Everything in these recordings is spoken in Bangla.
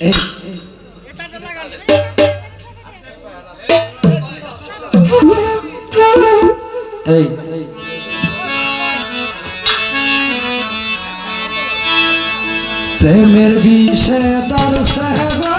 এই এই প্রেমের বিষে দর্শে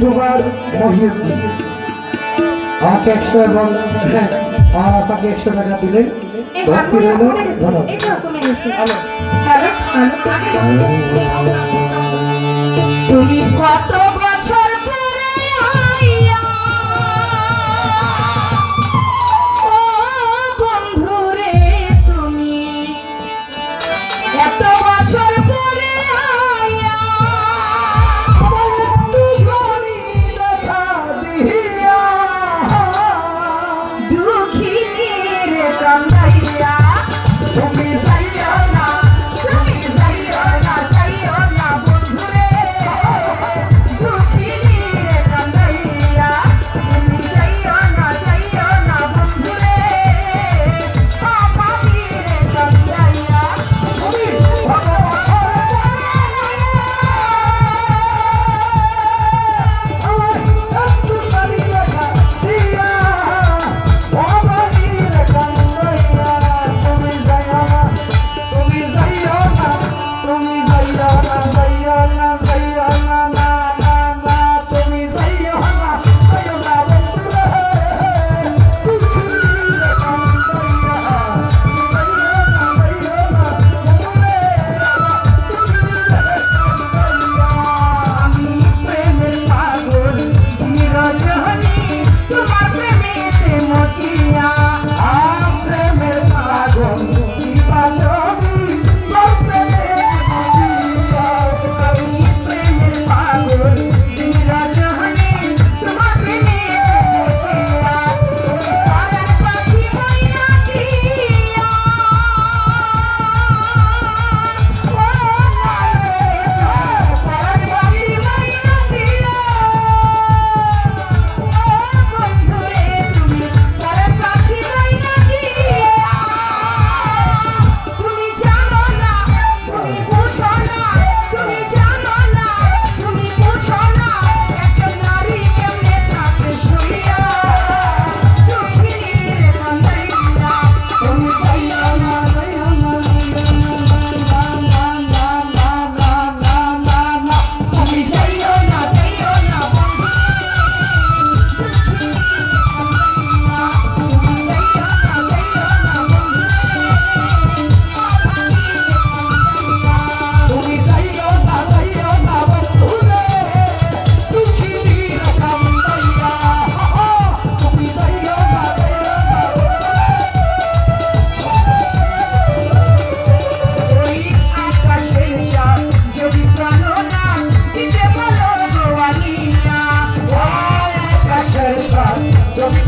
ইউটিউবার মহিউদ্দিন আমাকে একশো এবং আমার আপাকে একশো টাকা দিলেন ভক্তি রইল তুমি কত বছর তুমি Don't